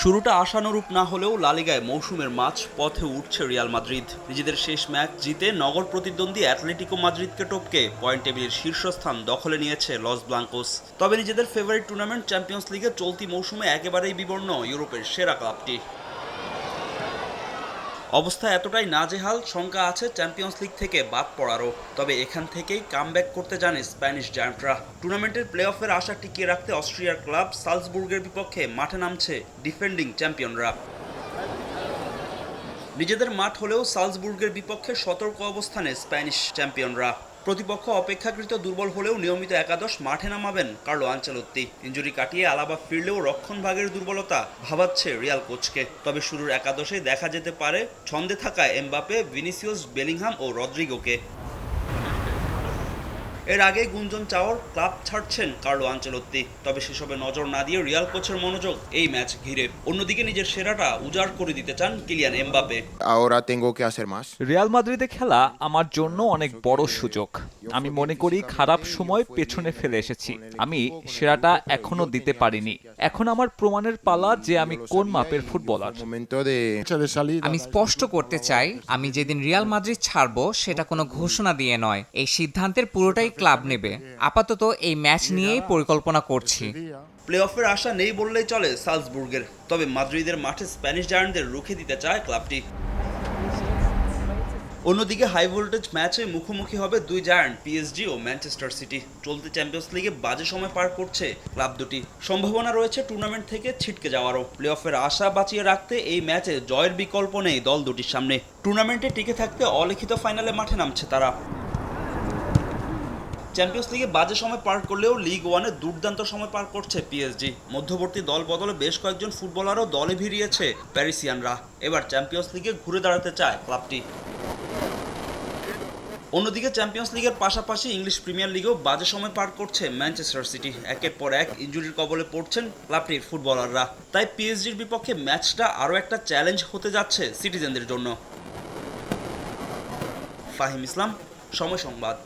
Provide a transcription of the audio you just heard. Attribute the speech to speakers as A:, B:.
A: শুরুটা আশানুরূপ না হলেও লালিগায় মৌসুমের মাছ পথে উঠছে রিয়াল মাদ্রিদ। নিজেদের শেষ ম্যাচ জিতে নগর প্রতিদ্বন্দ্বী অ্যাটলেটিকো মাদ্রিদকে টপকে পয়েন্ট টেবিলের শীর্ষস্থান দখলে নিয়েছে লস ব্লাঙ্কোস। তবে নিজেদের ফেভারিট টুর্নামেন্ট চ্যাম্পিয়ন্স লিগে চলতি মৌসুমে একেবারেই বিবর্ণ ইউরোপের সেরা ক্লাবটি। অবস্থা এতটাই নাজেহাল, শঙ্কা আছে চ্যাম্পিয়ন্স লিগ থেকে বাদ পড়ারও। তবে এখান থেকেই কামব্যাক করতে জানে স্প্যানিশ জায়ান্টরা টুর্নামেন্টের প্লে অফের আশা টিকিয়ে রাখতে অস্ট্রিয়ার ক্লাব সালসবুর্গের বিপক্ষে মাঠে নামছে ডিফেন্ডিং চ্যাম্পিয়নরা নিজেদের মাঠ হলেও সালসবুর্গের বিপক্ষে সতর্ক অবস্থানে স্প্যানিশ চ্যাম্পিয়নরা প্রতিপক্ষ অপেক্ষাকৃত দুর্বল হলেও নিয়মিত একাদশ মাঠে নামাবেন কার্লো আঞ্চলত্তি। ইঞ্জুরি কাটিয়ে আলাবা ফিরলেও রক্ষণ ভাগের দুর্বলতা ভাবাচ্ছে রিয়াল কোচকে। তবে শুরুর একাদশে দেখা যেতে পারে ছন্দে থাকা এমবাপে ভিনিসিয়াস, বেলিংহাম ও রদ্রিগোকে। এর আগে গুঞ্জন চাওয়ার ক্লাব ছাড়ছেন কার্লো আঞ্চলত্তি। তবে সেসবে নজর না দিয়ে রিয়াল কোচের মনোযোগ এই ম্যাচ ঘিরে। অন্যদিকে নিজের সেরাটা উজাড় করে দিতে চান Kylian Mbappe
B: Ahora tengo que
C: Real মাদ্রিদে খেলা আমার জন্য অনেক বড় সুযোগ। আমি মনে করি খারাপ সময় পেছনে ফেলে এসেছি। আমি সেরাটা এখনও দিতে পারিনি। এখন আমার প্রমাণের পালা যে আমি কোন মাপের ফুটবলার.
D: আমি স্পষ্ট করতে চাই আমি যেদিন রিয়াল মাদ্রিদ ছাড়বো সেটা কোনো ঘোষণা দিয়ে নয়। এই সিদ্ধান্তের পুরোটাই ক্লাব নেবে। আপাতত এই ম্যাচ নিয়েই পরিকল্পনা করছি।
A: প্লে অফের আশা নেই বললেই চলে সালজবুর্গের তবে মাদ্রিদের মাঠে স্প্যানিশ জায়ান্টদের রুখে দিতে চায় ক্লাবটি। অন্যদিকে হাই ভোল্টেজ ম্যাচে মুখোমুখি হবে দুই জায়ান্ট পিএসজি ও ম্যানচেস্টার সিটি। চলতি চ্যাম্পিয়ন্স লিগে বাজে সময় পার করছে ক্লাব দুটি। সম্ভাবনা রয়েছে টুর্নামেন্ট থেকে ছিটকে যাওয়ারও। প্লে অফের আশা বাঁচিয়ে রাখতে এই ম্যাচে জয়ের বিকল্প নেই দল দুটির সামনে। টুর্নামেন্টে টিকে থাকতে অলিখিত ফাইনালে মাঠে নামছে তারা। চ্যাম্পিয়ন্স লিগে বাজে সময় পার করলেও লিগ ওয়ানে দুর্দান্ত সময় পার করছে পিএসজি মধ্যবর্তী দল বদলে বেশ কয়েকজন ফুটবলারও দলে ভিড়িয়েছে প্যারিসিয়ানরা এবার চ্যাম্পিয়ন্স লিগে ঘুরে দাঁড়াতে চায় ক্লাবটি। অন্যদিকে চ্যাম্পিয়ন্স লিগের পাশাপাশি ইংলিশ প্রিমিয়ার লিগেও বাজে সময় পার করছে ম্যানচেস্টার সিটি একের পর এক ইনজুরির কবলে পড়ছেন ক্লাবটির ফুটবলাররা। তাই পিএসজির বিপক্ষে ম্যাচটা আরও একটা চ্যালেঞ্জ হতে যাচ্ছে সিটিজেনদের জন্য। ফাহিম ইসলাম, সময় সংবাদ।